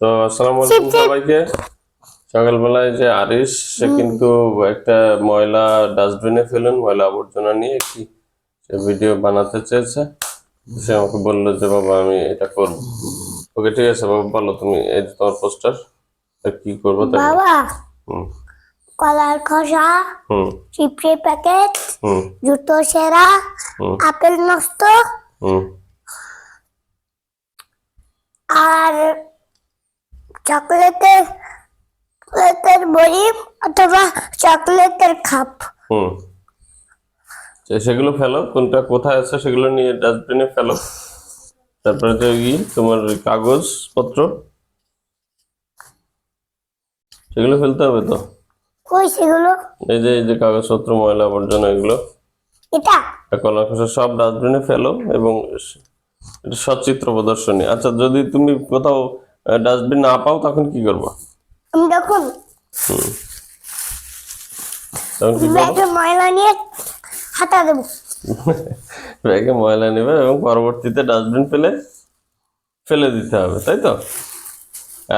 তো আসসালামু আলাইকুম সবাইকে। সকালবেলায় যে আরিশ সে কিন্তু একটা ময়লা ডাস্টবিনে ফেলুন ময়লা আবর্জনা নিয়ে একটি সে ভিডিও বানাতে চেয়েছে। সে আমাকে বলল যে বাবা আমি এটা করব। ওকে ঠিক আছে বাবা বলো তুমি এই যে তোমার পোস্টার কি করব বাবা কলার খোসা হুম। চিপড়ে প্যাকেট হুম। জুতো সেরা। আপেল নষ্ট হুম। আর চকলেটের চকলেটের বড়ি অথবা চকলেটের খাপ হুম। তো সেগুলো ফেলো কোনটা কোথায় আছে সেগুলো নিয়ে ডাস্টবিনে ফেলো। তারপরে যে ই তোমার কাগজপত্র সেগুলো ফেলতে হবে তো? কই সেগুলো? এই যে এই যে কাগজপত্র ময়লা আবর্জনা এগুলো। এটা? কলা খোসা সব ডাস্টবিনে ফেলো এবং এটা সচিত্র প্রদর্শনী। আচ্ছা যদি তুমি কোথাও ডাস্টবিন না পাও তখন কি করব? তখন ব্যাগে ময়লা নিয়ে হাতা দেবো। ব্যাগে ময়লা নেবে এবং পরবর্তীতে ডাস্টবিন ফেলে ফেলে দিতে হবে তাই তো?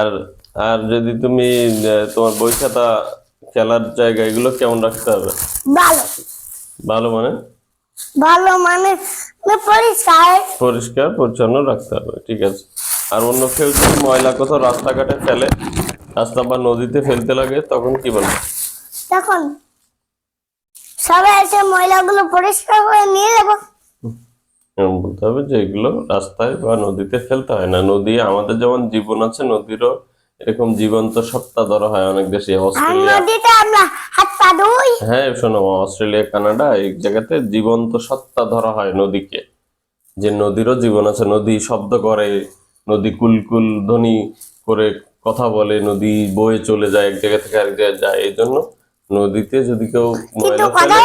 আর আর যদি তুমি তোমার বই খাতা খেলার জায়গা এগুলো কেমন রাখতে হবে? ভালো। ভালো মানে? ভালো মানে মানে পরিষ্কার। পরিষ্কার পরিচ্ছন্ন রাখতে হবে ঠিক আছে। আর অন্য কেউ যদি ময়লা কোথাও রাস্তাঘাটে ফেলে রাস্তা বা নদীতে ফেলতে লাগে তখন কি বলব? তখন সবাই এসে ময়লাগুলো পরিষ্কার করে নিয়ে যাব। বলতে হবে যে এগুলো রাস্তায় বা নদীতে ফেলতে হয় না। নদী আমাদের যেমন জীবন আছে নদীরও এরকম জীবন্ত সত্তা ধরা হয় অনেক দেশে অস্ট্রেলিয়া আমরা হাত পা ধুই। হ্যাঁ শোনো অস্ট্রেলিয়া কানাডা এই জায়গাতে জীবন্ত সত্তা ধরা হয় নদীকে। যে নদীরও জীবন আছে নদী শব্দ করে নদী কুলকুল ধ্বনি করে কথা বলে নদী বয়ে চলে যায় এক জায়গা থেকে আরেক জায়গায় যায় এই জন্য নদীতে যদি কেউ ময়লা ফেলে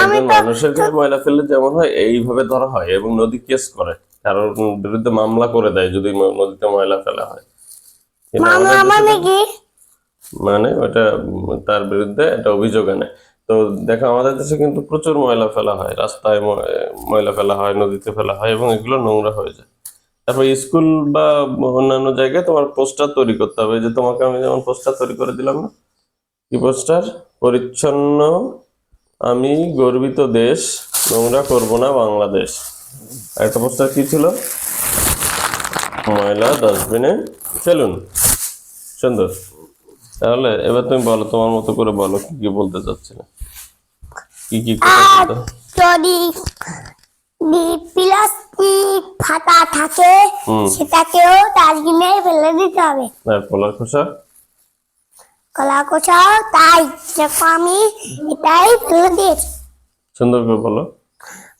একজন মানুষের গায়ে ময়লা ফেললে যেমন হয় এইভাবে ধরা হয় এবং নদী কেস করে কারোর বিরুদ্ধে মামলা করে দেয় যদি নদীতে ময়লা ফেলা হয়। মানে মানে ওটা তার বিরুদ্ধে একটা অভিযোগ আনে। তো দেখো আমাদের দেশে কিন্তু প্রচুর ময়লা ফেলা হয় রাস্তায় ময়লা ফেলা হয় নদীতে ফেলা হয় এবং এগুলো নোংরা হয়ে যায়। তারপর স্কুল বা অন্যান্য জায়গায় তোমার পোস্টার তৈরি করতে হবে। যে তোমাকে আমি যেমন পোস্টার তৈরি করে দিলাম না কি পোস্টার? পরিচ্ছন্ন আমি গর্বিত দেশ নোংরা করব না বাংলাদেশ। একটা পোস্টার কি ছিল? ময়লা ডাস্টবিনে ফেলুন। সুন্দর। তাহলে এবার তুমি বলো তোমার মতো করে বলো কি কি বলতে চাচ্ছিলে? কি কি প্লাস্টিক ফাটা থাকে সেটাকেও ডাস্টবিনে ফেলে দিতে হবে। আর কলার খোসা? কলা কোচাও তাই দেখো আমি এটাই ফেলে দিয়েছি। সুন্দর করে বলো।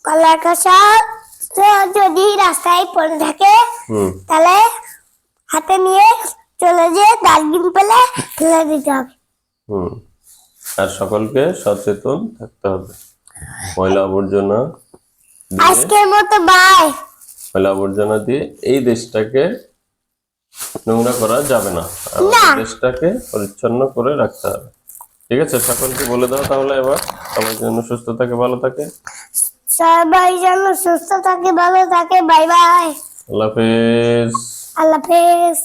কলা কোচা যদি রাস্তায় পড়ে থাকে তাহলে হাতে নিয়ে চলে যেয়ে ডাস্টবিন পেলে ফেলে দিতে হবে। আর সকলকে সচেতন থাকতে হবে। ময়লা আবর্জনা আজকের মতো বাই ময়লা আবর্জনা দিয়ে এই দেশটাকে নোংরা করা যাবে না। আমাদের দেশটাকে পরিচ্ছন্ন করে রাখতে হবে। ঠিক আছে? সকলকে বলে দাও তাহলে এবার। সবাই যেন সুস্থ থাকে ভালো থাকে। সবাই যেন সুস্থ থাকে ভালো থাকে। বাই বাই আল্লাহ হাফেজ। আল্লাহ হাফেজ।